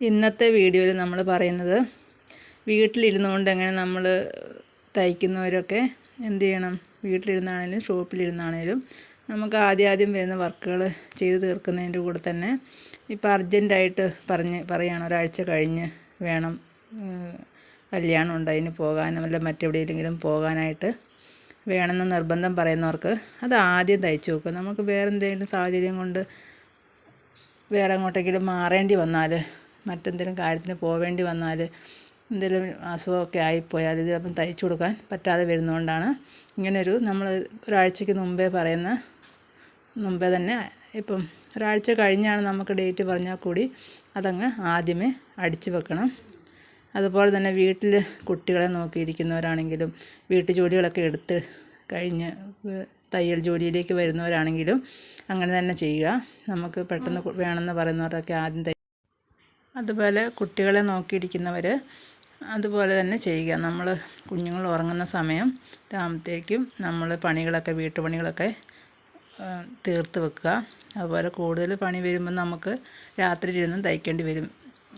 ഇന്നത്തെ വീഡിയോയിൽ നമ്മൾ പറയുന്നത് വീട്ടിലിരുന്നു കൊണ്ട് എങ്ങനെ നമ്മൾ തയ്ക്കുന്നവരൊക്കെ എന്ത് ചെയ്യണം? വീട്ടിലിരുന്നാണേലും ഷോപ്പിലിരുന്നാണേലും നമുക്ക് ആദ്യം ആദ്യം വരുന്ന വർക്കുകൾ ചെയ്തു തീർക്കുന്നതിന്റെ കൂടെ തന്നെ ഇപ്പോൾ അർജന്റായിട്ട് പറഞ്ഞ് പറയുകയാണ് ഒരാഴ്ച കഴിഞ്ഞ് വേണം കല്യാണം ഉണ്ട് അതിന് പോകാനും അല്ല മറ്റെവിടെയെങ്കിലും പോകാനായിട്ട് വേണമെന്ന് നിർബന്ധം പറയുന്നവർക്ക് അത് ആദ്യം തയ്ച്ചു നോക്കുക നമുക്ക് വേറെ എന്തെങ്കിലും സാഹചര്യം കൊണ്ട് വേറെ അങ്ങോട്ടെങ്കിലും മാറേണ്ടി വന്നാൽ മറ്റെന്തെങ്കിലും കാര്യത്തിന് പോവേണ്ടി വന്നാൽ എന്തെങ്കിലും അസുഖമൊക്കെ ആയിപ്പോയാൽ ഇത് അപ്പം തയ്ച്ചു കൊടുക്കാൻ പറ്റാതെ വരുന്നതുകൊണ്ടാണ് ഇങ്ങനൊരു നമ്മൾ ഒരാഴ്ചയ്ക്ക് മുമ്പേ പറയുന്ന മുമ്പേ തന്നെ ഇപ്പം ഒരാഴ്ച കഴിഞ്ഞാണ് നമുക്ക് ഡേറ്റ് പറഞ്ഞാൽ കൂടി അതങ്ങ് ആദ്യമേ അടിച്ചു വെക്കണം. അതുപോലെ തന്നെ വീട്ടിൽ കുട്ടികളെ നോക്കിയിരിക്കുന്നവരാണെങ്കിലും വീട്ടു ജോലികളൊക്കെ എടുത്ത് കഴിഞ്ഞ് തയ്യൽ ജോലിയിലേക്ക് വരുന്നവരാണെങ്കിലും അങ്ങനെ തന്നെ ചെയ്യുക. നമുക്ക് പെട്ടെന്ന് വേണമെന്ന് പറയുന്നവരൊക്കെ ആദ്യം അതുപോലെ കുട്ടികളെ നോക്കിയിരിക്കുന്നവർ അതുപോലെ തന്നെ ചെയ്യുക. നമ്മൾ കുഞ്ഞുങ്ങൾ ഉറങ്ങുന്ന സമയം ആകുമ്പോഴത്തേക്കും നമ്മൾ പണികളൊക്കെ വീട്ടുപണികളൊക്കെ തീർത്ത് വെക്കുക. അതുപോലെ കൂടുതൽ പണി വരുമ്പോൾ നമുക്ക് രാത്രി ഇരുന്നും തയ്ക്കേണ്ടി വരും.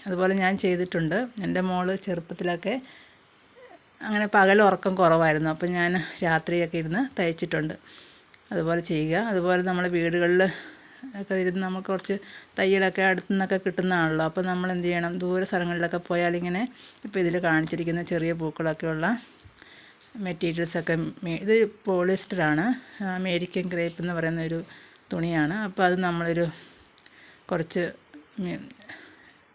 അതുപോലെ ഞാൻ ചെയ്തിട്ടുണ്ട്. എന്റെ മോൾ ചെറുപ്പത്തിലൊക്കെ അങ്ങനെ പകൽ ഉറക്കം കുറവായിരുന്നു. അപ്പോൾ ഞാൻ രാത്രിയൊക്കെ ഇരുന്ന് തയ്ച്ചിട്ടുണ്ട്. അതുപോലെ ചെയ്യുക. അതുപോലെ നമ്മൾ വീടുകളിൽ ഒക്കെ ഇരുന്ന് നമുക്ക് കുറച്ച് തയ്യലൊക്കെ അടുത്തു നിന്നൊക്കെ കിട്ടുന്നതാണല്ലോ. അപ്പോൾ നമ്മൾ എന്ത് ചെയ്യണം? ദൂര സ്ഥലങ്ങളിലൊക്കെ പോയാൽ ഇങ്ങനെ ഇപ്പോൾ ഇതിൽ കാണിച്ചിരിക്കുന്ന ചെറിയ പൂക്കളൊക്കെയുള്ള മെറ്റീരിയൽസൊക്കെ ഇത് പോളിസ്റ്ററാണ് അമേരിക്കൻ ക്രേപ്പ് എന്ന് പറയുന്ന ഒരു തുണിയാണ്. അപ്പോൾ അത് നമ്മളൊരു കുറച്ച്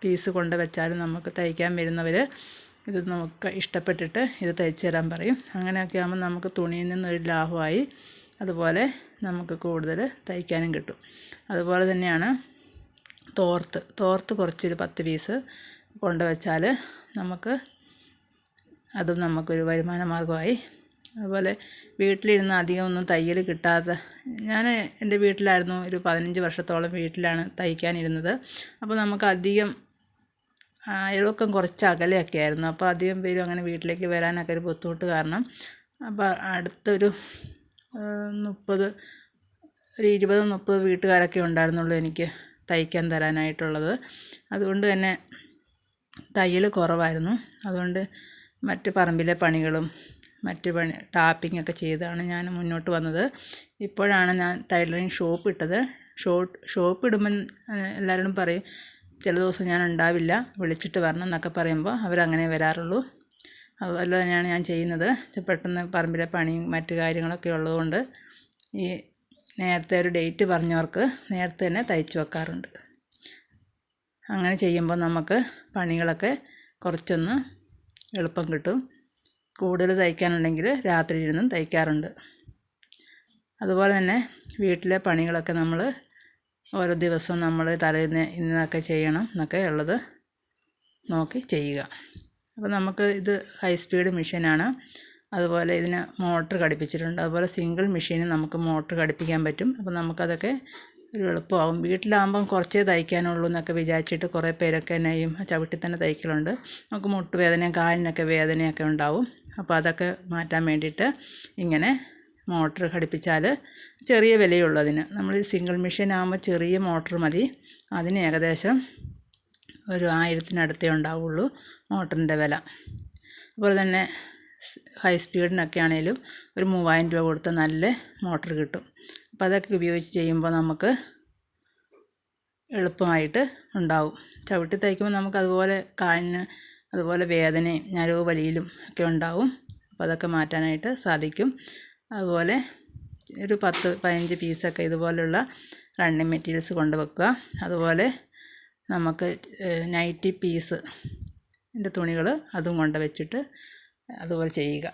പീസ് കൊണ്ട് വെച്ചാലും നമുക്ക് തയ്ക്കാൻ വരുന്നവർ ഇത് നമുക്ക് ഇഷ്ടപ്പെട്ടിട്ട് ഇത് തയ്ച്ചു തരാൻ പറയും. അങ്ങനെയൊക്കെ ആകുമ്പോൾ നമുക്ക് തുണിയിൽ നിന്നൊരു ലാഭമായി അതുപോലെ നമുക്ക് കൂടുതൽ തയ്ക്കാനും കിട്ടും. അതുപോലെ തന്നെയാണ് തോർത്ത്. തോർത്ത് കുറച്ചൊരു പത്ത് പീസ് കൊണ്ട് നമുക്ക് അതും നമുക്കൊരു വരുമാന മാർഗമായി അതുപോലെ വീട്ടിലിരുന്ന് അധികം ഒന്നും തയ്യൽ കിട്ടാത്ത ഞാൻ എന്റെ വീട്ടിലായിരുന്നു ഒരു പതിനഞ്ച് വർഷത്തോളം വീട്ടിലാണ് തയ്ക്കാനിരുന്നത്. അപ്പോൾ നമുക്ക് അധികം അയൽവക്കം കുറച്ച് അകലെയൊക്കെ ആയിരുന്നു. അപ്പോൾ അധികം പേരും അങ്ങനെ വീട്ടിലേക്ക് വരാനൊക്കെ ഒരു ബുദ്ധിമുട്ട് കാരണം. അപ്പോൾ അടുത്തൊരു മുപ്പത് ഒരു ഇരുപത് മുപ്പത് വീട്ടുകാരൊക്കെ ഉണ്ടായിരുന്നുള്ളൂ എനിക്ക് തയ്ക്കാൻ തരാനായിട്ടുള്ളത്. അതുകൊണ്ട് തന്നെ തയ്യൽ കുറവായിരുന്നു. അതുകൊണ്ട് മറ്റ് പറമ്പിലെ പണികളും മറ്റ് പണി ടാപ്പിംഗ് ഒക്കെ ചെയ്താണ് ഞാൻ മുന്നോട്ട് വന്നത്. ഇപ്പോഴാണ് ഞാൻ ടൈലറിങ് ഷോപ്പ് ഇട്ടത്. ഷോപ്പ് ഷോപ്പ് ഇടുമ്പം എല്ലാവരോടും പറയും ചില ദിവസം ഞാൻ ഉണ്ടാവില്ല വിളിച്ചിട്ട് വരണം എന്നൊക്കെ പറയുമ്പോൾ അവരങ്ങനെ വരാറുള്ളൂ. അതുപോലെ തന്നെയാണ് ഞാൻ ചെയ്യുന്നത്. പെട്ടെന്ന് പറമ്പിലെ പണിയും മറ്റു കാര്യങ്ങളൊക്കെ ഉള്ളതുകൊണ്ട് ഈ നേരത്തെ ഒരു ഡേറ്റ് പറഞ്ഞവർക്ക് നേരത്തെ തന്നെ തയ്ച്ചു വെക്കാറുണ്ട്. അങ്ങനെ ചെയ്യുമ്പോൾ നമുക്ക് പണികളൊക്കെ കുറച്ചൊന്ന് എളുപ്പം കിട്ടും. കൂടുതൽ തയ്ക്കാനുണ്ടെങ്കിൽ രാത്രി ഇരുന്നും തയ്ക്കാറുണ്ട്. അതുപോലെ തന്നെ വീട്ടിലെ പണികളൊക്കെ നമ്മൾ ഓരോ ദിവസവും നമ്മൾ തലേന്ന് ഇന്നൊക്കെ ചെയ്യണം എന്നൊക്കെ ഉള്ളത് നോക്കി ചെയ്യുക. അപ്പോൾ നമുക്ക് ഇത് ഹൈ സ്പീഡ് മെഷീനാണ് അതുപോലെ ഇതിന് മോട്ടർ ഘടിപ്പിച്ചിട്ടുണ്ട്. അതുപോലെ സിംഗിൾ മെഷീനും നമുക്ക് മോട്ടർ ഘടിപ്പിക്കാൻ പറ്റും. അപ്പോൾ നമുക്കതൊക്കെ ഒരു എളുപ്പമാകും വീട്ടിലാകുമ്പം കുറച്ചേ തയ്ക്കാനുള്ളൂ എന്നൊക്കെ വിചാരിച്ചിട്ട് കുറേ പേരൊക്കെ എന്നെയും ചവിട്ടി തന്നെ തയ്ക്കലുണ്ട്. നമുക്ക് മുട്ടുവേദനയും കാലിനൊക്കെ വേദനയൊക്കെ ഉണ്ടാവും. അപ്പോൾ അതൊക്കെ മാറ്റാൻ വേണ്ടിയിട്ട് ഇങ്ങനെ മോട്ടർ ഘടിപ്പിച്ചാൽ ചെറിയ വിലയുള്ളതിന് നമ്മൾ സിംഗിൾ മെഷീൻ ആകുമ്പോൾ ചെറിയ മോട്ടർ മതി. അതിന് ഏകദേശം ഒരു ആയിരത്തിനടുത്തേ ഉണ്ടാവുള്ളൂ മോട്ടറിന്റെ വില. അതുപോലെ തന്നെ ഹൈ സ്പീഡിനൊക്കെ ആണെങ്കിലും ഒരു മൂവായിരം രൂപ കൊടുത്ത് നല്ല മോട്ടർ കിട്ടും. അപ്പോൾ അതൊക്കെ ഉപയോഗിച്ച് ചെയ്യുമ്പോൾ നമുക്ക് എളുപ്പമായിട്ട് ഉണ്ടാവും. ചവിട്ടി തയ്ക്കുമ്പോൾ നമുക്ക് അതുപോലെ കാലിന് അതുപോലെ വേദനയും ഞരവ് വലിയിലും ഒക്കെ ഉണ്ടാവും. അപ്പോൾ അതൊക്കെ മാറ്റാനായിട്ട് സാധിക്കും. അതുപോലെ ഒരു പത്ത് പതിനഞ്ച് പീസൊക്കെ ഇതുപോലുള്ള റണ്ണിങ് മെറ്റീരിയൽസ് കൊണ്ട് വെക്കുക. അതുപോലെ നമുക്ക് നൈറ്റി പീസ് ന്റെ തുണികൾ അതും കൊണ്ട് വെച്ചിട്ട് അതുപോലെ ചെയ്യുക.